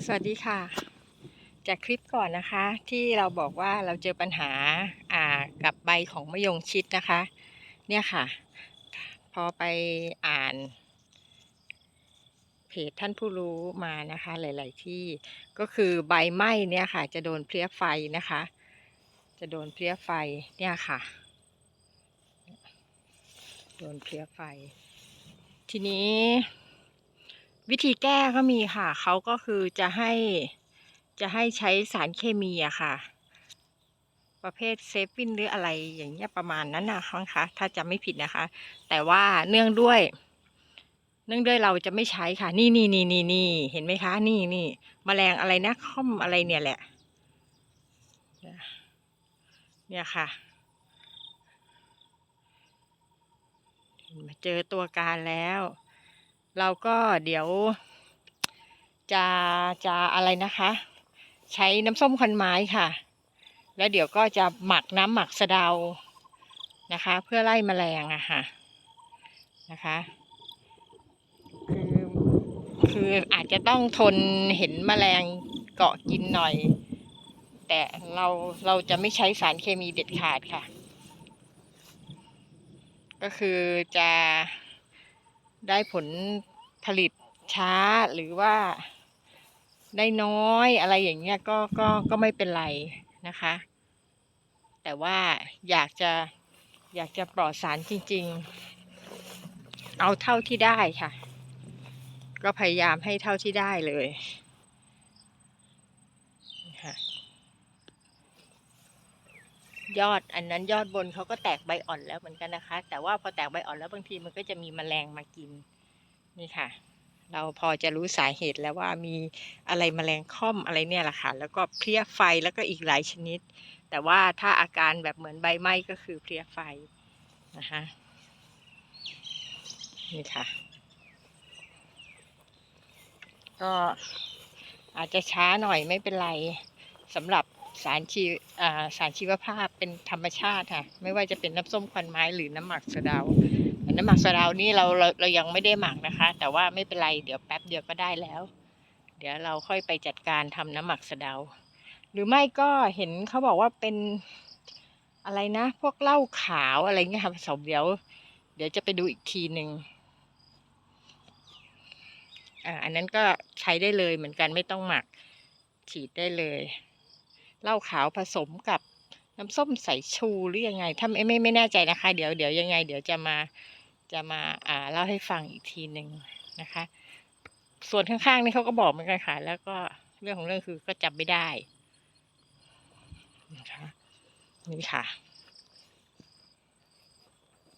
สวัสดีค่ะ จากคลิปก่อนนะคะ ที่เราบอกว่าเราเจอปัญหาอ่ากับใบของมะยงชิดนะคะ เนี่ยค่ะ พอไปอ่าน เพจท่านผู้รู้มานะคะ หลาย ๆ ที่ก็คือใบไหม้เนี่ยค่ะ จะโดนเพลี้ยไฟนะคะ จะโดนเพลี้ยไฟเนี่ยค่ะ โดนเพลี้ยไฟ ทีนี้ วิธีแก้ก็มีค่ะ เขาก็คือจะให้จะให้ใช้สารเคมีอะค่ะ ประเภทเซฟินหรืออะไรอย่างเงี้ยประมาณนั้นนะคะถ้าจำไม่ผิดนะคะ แต่ว่าเนื่องด้วย เนื่องด้วยเราจะไม่ใช้ค่ะ นี่นี่นี่นี่นี่เห็นไหมคะ นี่นี่แมลงอะไรนะค่อมอะไรเนี่ยแหละ เนี่ยค่ะเจอตัวการแล้ว เราก็เดี๋ยว จะจะอะไรนะคะ ใช้น้ำส้มคันไม้ค่ะ แล้วเดี๋ยวก็จะหมักน้ำหมักสะเดานะคะ เพื่อไล่แมลงอะค่ะนะคะคือคืออาจจะต้องทนเห็นแมลงเกาะกินหน่อย แต่เราเราจะไม่ใช้สารเคมีเด็ดขาดค่ะ ก็คือจะ ได้ผลผลิตช้าหรือว่าได้น้อยอะไรอย่างเงี้ยก็ก็ก็ไม่เป็นไรนะคะ แต่ว่าอยากจะอยากจะปลอดสารจริง ๆ เอาเท่าที่ได้ค่ะ ก็พยายามให้เท่าที่ได้เลยค่ะ ยอด อันนั้นยอดบนเขาก็แตกใบอ่อนแล้วเหมือนกันนะคะ แต่ว่าพอแตกใบอ่อนแล้วบางทีมันก็จะมีแมลงมากินนี่ค่ะ เราพอจะรู้สาเหตุแล้วว่ามีอะไรแมลงค่อมอะไรเนี่ยแหละค่ะ แล้วก็เพลี้ยไฟแล้วก็อีกหลายชนิด แต่ว่าถ้าอาการแบบเหมือนใบไหม้ก็คือเพลี้ยไฟนะคะนี่ค่ะ ก็อาจจะช้าหน่อยไม่เป็นไรสำหรับ สารชีสารชีวภาพเป็นธรรมชาติค่ะ ไม่ว่าจะเป็นน้ำส้มควันไม้หรือน้ำหมักสะเดา น้ำหมักสะเดานี่เราเราเรายังไม่ได้หมักนะคะ แต่ว่าไม่เป็นไรเดี๋ยวแป๊บเดียวก็ได้แล้ว เดี๋ยวเราค่อยไปจัดการทำน้ำหมักสะเดา หรือไม่ก็เห็นเขาบอกว่าเป็นอะไรนะ พวกเหล้าขาวอะไรเงี้ยค่ะผสมเดี๋ยว เดี๋ยวจะไปดูอีกทีหนึ่งอ่าอันนั้นก็ใช้ได้เลยเหมือนกันไม่ต้องหมักฉีดได้เลย เหล้าขาวผสมกับน้ำส้มสายชูหรือยังไงถ้าไม่ไม่ไม่แน่ใจนะคะ เดี๋ยวเดี๋ยวยังไง เดี๋ยวจะมาจะมาอ่าเล่าให้ฟังอีกทีหนึ่งนะคะ ส่วนข้างๆนี่เขาก็บอกเหมือนกันค่ะ แล้วก็เรื่องของเรื่องคือก็จำไม่ได้นะคะนี่ค่ะ